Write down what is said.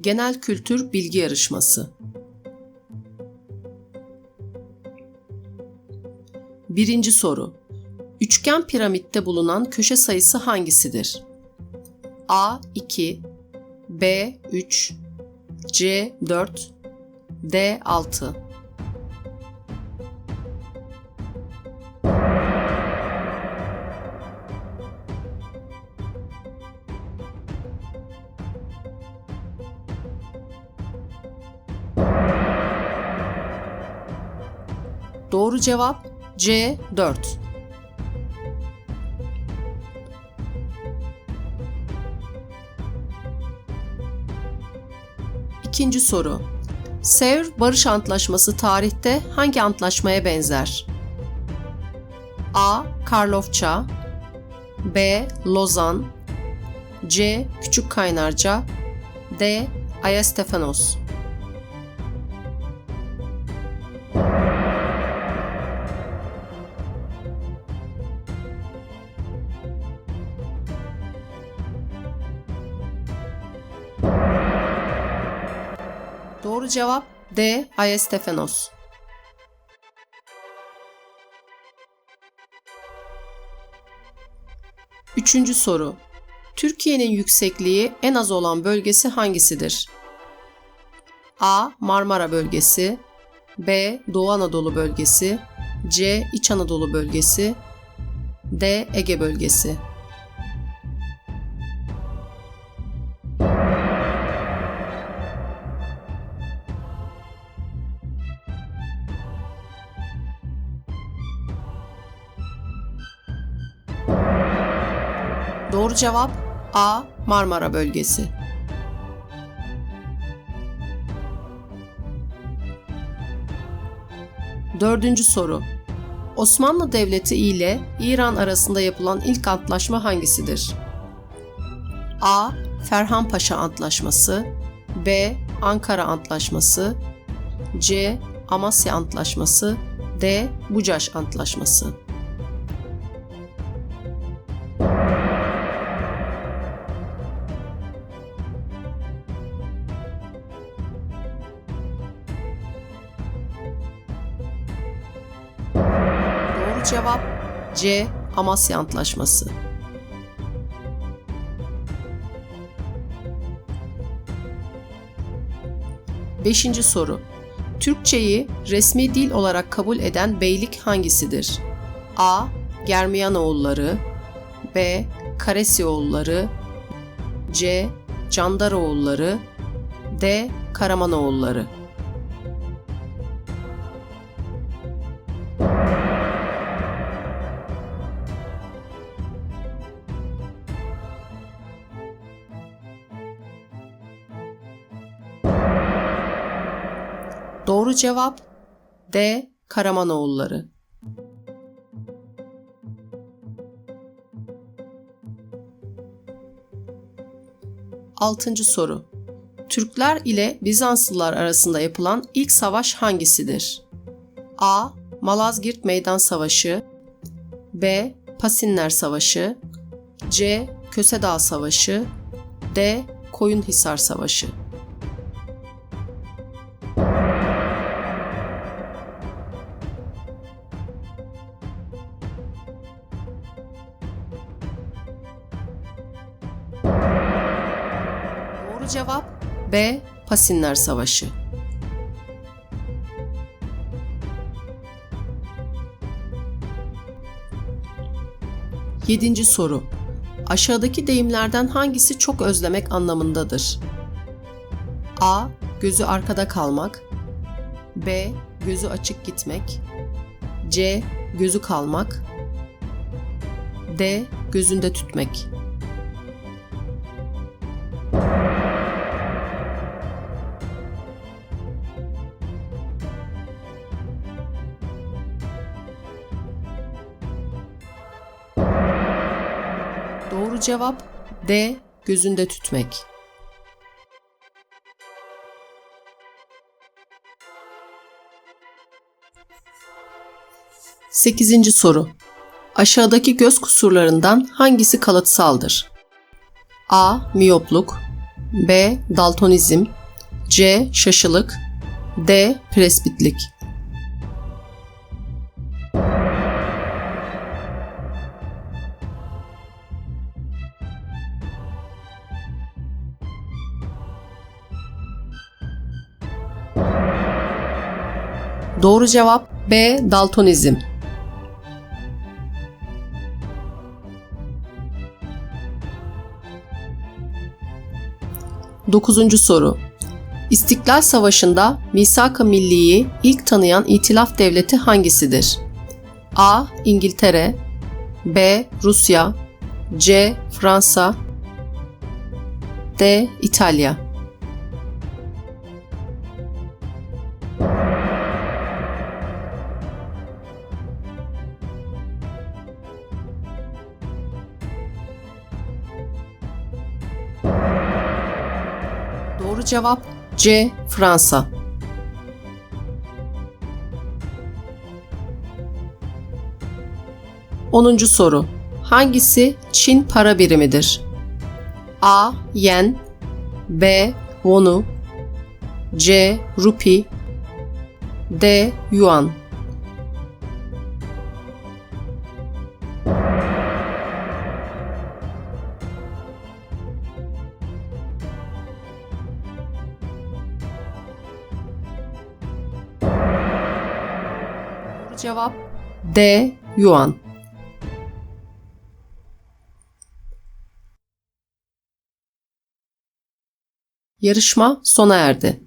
Genel kültür bilgi yarışması. Birinci soru. Üçgen piramitte bulunan köşe sayısı hangisidir? A 2, B 3, C 4, D 6. Doğru cevap C 4. İkinci soru. Sevr Barış Antlaşması tarihte hangi antlaşmaya benzer? A. Karlofça B. Lozan C. Küçük Kaynarca D. Ayastefanos Doğru cevap D. Ayastefanos. Üçüncü soru. Türkiye'nin yüksekliği en az olan bölgesi hangisidir? A. Marmara bölgesi B. Doğu Anadolu bölgesi C. İç Anadolu bölgesi D. Ege bölgesi Doğru cevap A. Marmara bölgesi. Dördüncü soru. Osmanlı Devleti ile İran arasında yapılan ilk antlaşma hangisidir? A. Ferhan Paşa Antlaşması B. Ankara Antlaşması C. Amasya Antlaşması D. Bucaş Antlaşması cevap C. Amasya Antlaşması. Beşinci soru. Türkçeyi resmi dil olarak kabul eden beylik hangisidir? A. Germiyanoğulları B. Karesioğulları C. Candaroğulları D. Karamanoğulları Doğru cevap D. Karamanoğulları. Altıncı soru. Türkler ile Bizanslılar arasında yapılan ilk savaş hangisidir? A. Malazgirt Meydan Savaşı B. Pasinler Savaşı C. Kösedağ Savaşı D. Koyunhisar Savaşı cevap B. Pasinler Savaşı. Yedinci soru. Aşağıdaki deyimlerden hangisi çok özlemek anlamındadır? A. Gözü arkada kalmak B. Gözü açık gitmek C. Gözü kalmak D. Gözünde tütmek Doğru cevap D. Gözünde tütmek. Sekizinci soru. Aşağıdaki göz kusurlarından hangisi kalıtsaldır? A. Miyopluk B. Daltonizm C. Şaşılık D. Presbitlik Doğru cevap B. Daltonizm. Dokuzuncu soru. İstiklal Savaşı'nda Misak-ı Milli'yi ilk tanıyan itilaf devleti hangisidir? A. İngiltere B. Rusya C. Fransa D. İtalya Doğru cevap C. Fransa. Onuncu soru. Hangisi Çin para birimidir? A. Yen B. Wonu C. Rupi D. Yuan cevap D. Yuan. Yarışma sona erdi.